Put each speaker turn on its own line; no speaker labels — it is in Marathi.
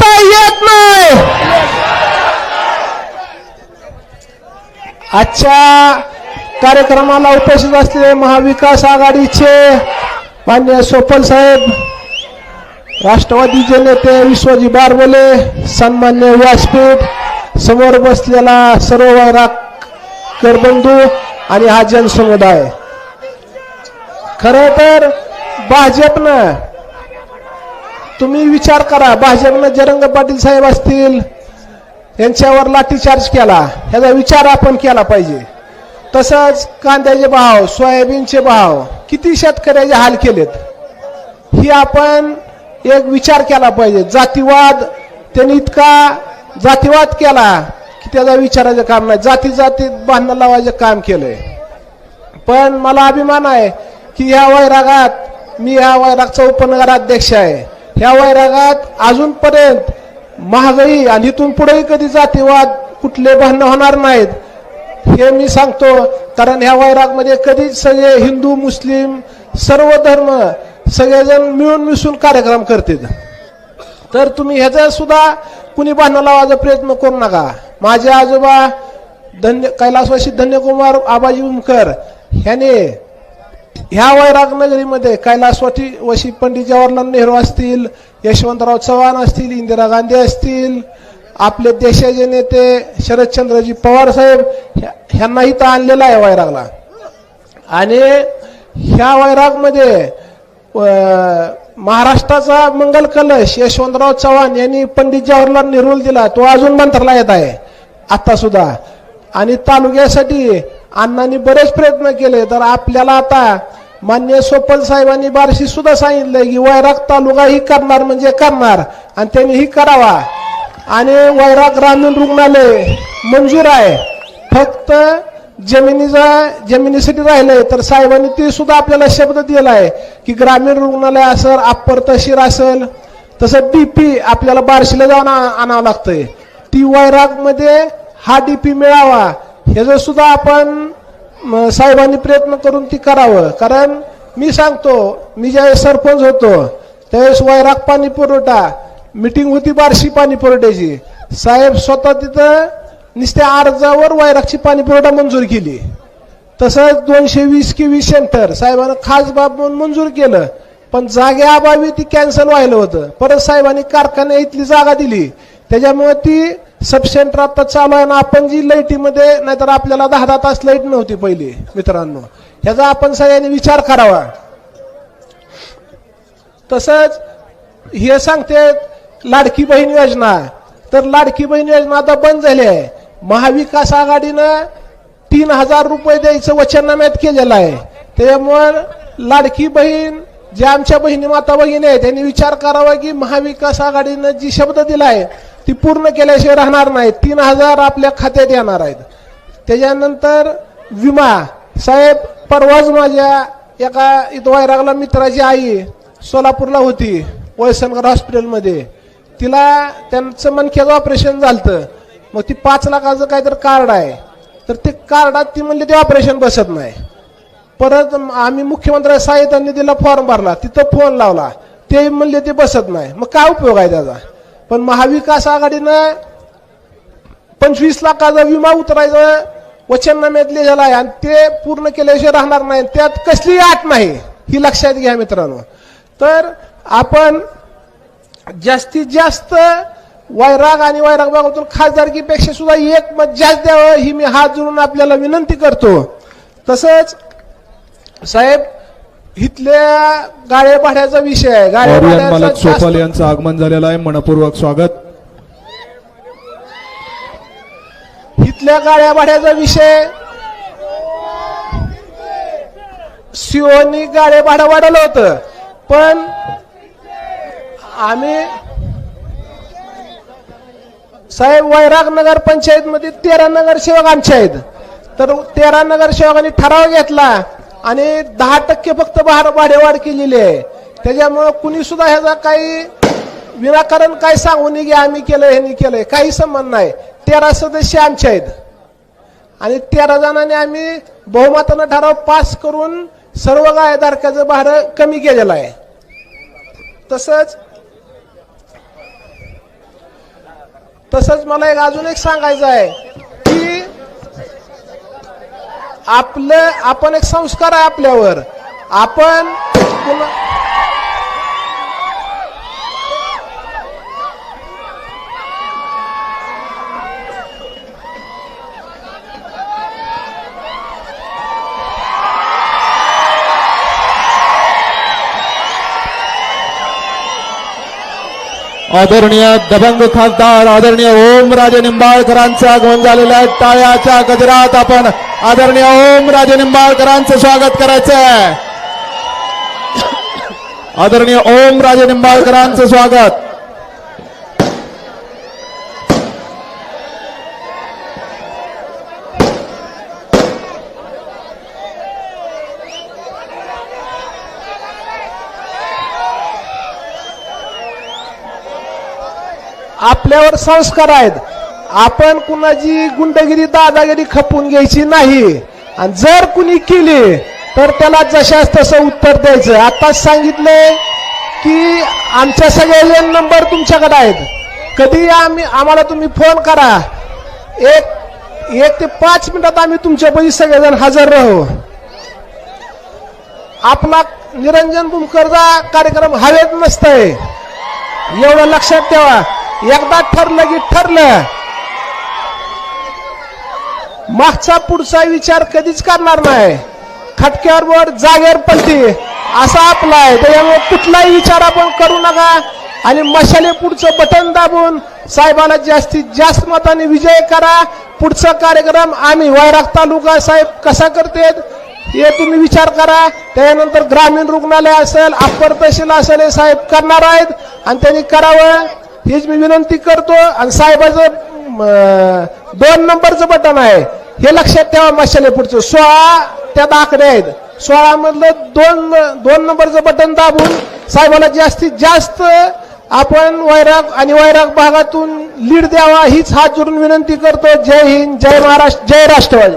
बोलता येत नाही आजच्या कार्यक्रमाला उपस्थित असलेले महाविकास आघाडीचे मान्य सोपल साहेब राष्ट्रवादीचे नेते विश्वजी बारबोले सन्मान्य व्यासपीठ समोर बसलेला सर्व वैराग बंधू आणि हा जनसमुदाय. खरं तर भाजपनं तुम्ही विचार करा भाजपनं जरंग पाटील साहेब असतील यांच्यावर लाठीचार्ज केला ह्याचा विचार आपण केला पाहिजे. तसंच कांद्याचे भाव सोयाबीनचे भाव किती शेतकऱ्याचे हाल केलेत ही आपण एक विचार केला पाहिजे. जातीवाद त्यांनी इतका जातीवाद केला की त्याचा विचाराचं काम नाही. जाती जातीत बांधणं लावायचं काम केलंय. पण मला अभिमान आहे की ह्या वैरागात मी ह्या वैरागचा उपनगराध्यक्ष आहे. ह्या वैरागात अजूनपर्यंत महागाई आणि इथून पुढेही कधी जातीवाद कुठले भांडण होणार नाहीत हे मी सांगतो. कारण ह्या वैरागमध्ये कधीच सगळे हिंदू मुस्लिम सर्व धर्म सगळेजण मिळून मिसळून कार्यक्रम करतील. तर तुम्ही ह्याचा सुद्धा कुणी भांडण लावायचा प्रयत्न करू नका. माझे आजोबा धन्य कैलासवासी धन्यकुमार आबाजी उमकर ह्याने ह्या वैराग नगरीमध्ये कैलासवासी वशी पंडित जवाहरलाल नेहरू असतील यशवंतराव चव्हाण असतील इंदिरा गांधी असतील आपले देशाचे नेते शरदचंद्रजी पवार साहेब ह्यांना इथं आणलेला आहे वैरागला. आणि ह्या वैरागमध्ये अं, महाराष्ट्राचा मंगल कलश यशवंतराव चव्हाण यांनी पंडित जवाहरलाल नेहरू दिला. तो अजून मंत्रालयात आहे. आता सुद्धा आणि तालुक्यासाठी अण्णांनी बरेच प्रयत्न केले तर आपल्याला आता मान्य सोपल साहेबांनी बारशी सुद्धा सांगितलं की वैराग तालुका ही करणार म्हणजे करणार आणि त्यांनी ही करावा. आणि वैराग ग्रामीण रुग्णालय मंजूर आहे. फक्त जमिनीचा जमिनीसाठी राहिलंय तर साहेबांनी ते सुद्धा आपल्याला शब्द दिलाय की ग्रामीण रुग्णालय असेल अप्पर तहसील असेल तसं डीपी आपल्याला बार्शीला जाऊन आणावं लागतंय. ती वैरागमध्ये हा डीपी मिळावा. ह्याचं सुद्धा आपण साहेबांनी प्रयत्न करून ती करावं. कारण मी सांगतो मी ज्यावेळेस सरपंच होतो त्यावेळेस वैराग पाणी पुरवठा मिटिंग होती बार्शी पाणी पुरवठ्याची. साहेब स्वतः तिथं नुसत्या अर्जावर वैरागची पाणी पुरवठा मंजूर केली. तसंच दोनशे वीस की वीस सेंटर साहेबांना खास बाब म्हणून मंजूर केलं. पण जागेअभावी ती कॅन्सल व्हायला होतं. परत साहेबांनी कारखान्या इथली जागा दिली. त्याच्यामुळे ती सब सेंटर आता चालू आहे ना आपण जी लाईटीमध्ये नाहीतर आपल्याला दहा दहा तास लाइट नव्हती पहिली मित्रांनो. ह्याचा आपण सगळ्यांनी विचार करावा. तसंच हे सांगते लाडकी बहीण योजना. तर लाडकी बहीण योजना आता बंद झाली आहे. महाविकास आघाडीनं तीन हजार रुपये द्यायचं वचननाम्यात केलेलं आहे. त्यामुळं लाडकी बहीण ज्या आमच्या बहिणी माता भगिनी आहेत त्यांनी विचार करावा की महाविकास आघाडीनं जी शब्द दिला आहे ती पूर्ण केल्याशिवाय राहणार नाही तीन हजार आपल्या खात्यात येणार आहेत. त्याच्यानंतर विमा. साहेब परवाच माझ्या एका इथं मित्राची आई सोलापूरला होती वयसनगर हॉस्पिटलमध्ये. तिला त्यांचं मनक्याचं ऑपरेशन झालं मग ती पाच लाखाचं काहीतरी कार्ड आहे. तर ते कार्डात ती म्हणली ते ऑपरेशन बसत नाही. परत आम्ही मुख्यमंत्री साहेबांनी तिला फॉर्म भरला. तिथं फोन लावला. ते म्हणले ते बसत नाही. मग काय उपयोग आहे त्याचा? पण महाविकास आघाडीनं पंचवीस लाखाचा विमा उतरायचं वचननाम्यातले झाला आहे आणि ते पूर्ण केल्याशिवाय राहणार नाही. त्यात कसली आट नाही ही लक्षात घ्या मित्रांनो. तर आपण जास्तीत जास्त वैराग आणि वैराग भागातून खासदारकीपेक्षा सुद्धा एक मत जास्त द्यावं ही मी हात जोडून आपल्याला विनंती करतो. तसंच साहेब इथल्या गाड्या भाड्याचा विषय आहे. गाड्या
ऑरियन
भाड्याचा जास्त-
यांचं आगमन झालेलं आहे. मनपूर्वक स्वागत.
इथल्या गाड्या भाड्याचा विषय सिओनी गाड्या भाडं वाढवलं होतं. पण आम्ही साहेब वैराग नगर पंचायत मध्ये तेरा नगरसेवक आमचे आहेत. तर तेरा नगरसेवकांनी ठराव घेतला आणि दहा टक्के फक्त भाडेवाढ केलेली आहे. त्याच्यामुळं कुणी सुद्धा ह्याचा काही विनाकारण काय सांगू नये आम्ही केलं ह्यांनी केलंय. काही संबंध नाही. तेरा सदस्य आमचे आहेत. आणि तेरा जणांनी आम्ही बहुमतानं ठराव पास करून सर्व गायधारकाचं भाडं कमी केलेलं आहे. तसंच तसंच मला एक अजून एक सांगायचं आहे की आपलं आपण एक संस्कार आहे आपल्यावर. आपण
आदरणीय दबंग खासदार आदरणीय ओमराजे निंबाळकरांचं आगमन झालेलं आहे. टाळ्याच्या गजरात आपण आदरणीय ओम राजे निंबाळकरांचं स्वागत करायचं आहे आदरणीय ओमराजे निंबाळकरांचं स्वागत.
आपल्यावर संस्कार आहेत. आपण कुणाची गुंडगिरी दादागिरी खपून घ्यायची नाही. आणि जर कुणी केली तर त्याला जशास तसं उत्तर द्यायचं. आताच सांगितलंय की आमच्या सगळे नंबर तुमच्याकडे आहेत. कधी आम्ही आम्हाला तुम्ही फोन करा. एक एक ते पाच मिनिटात आम्ही तुमच्यापैकी सगळेजण हजर राहू. आपला निरंजन बुमकरचा कार्यक्रम हवेत नसतंय. एवढं लक्षात ठेवा. एकदा ठरलं की ठरलं. मागचा पुढचा विचार कधीच करणार नाही. खटक्यावर वर जागेवर पलटी. असा आपला आहे. त्याच्यामुळे कुठलाही विचार आपण करू नका. आणि मशाले पुढचं बटन दाबून साहेबाला जास्तीत जास्त मताने विजय करा. पुढचा कार्यक्रम आम्ही वैराग तालुका साहेब कसा करतेत हे तुम्ही विचार करा. त्यानंतर ग्रामीण रुग्णालय असेल अप्पर तहसील असेल हे साहेब करणार आहेत. आणि त्यांनी करावं हीच मी विनंती करतो. आणि साहेबाचं दोन नंबरचं बटन आहे. हे लक्षात ठेवा मशाले पुढचं. सोळा त्यात आकडे आहेत. सोळा मधलं दोन दोन नंबरचं बटन दाबून साहेबाला जास्तीत जास्त आपण वैराग आणि वैराग भागातून लीड द्यावा हीच हात जोडून विनंती करतो. जय हिंद जय महाराष्ट्र जय राष्ट्रवादी.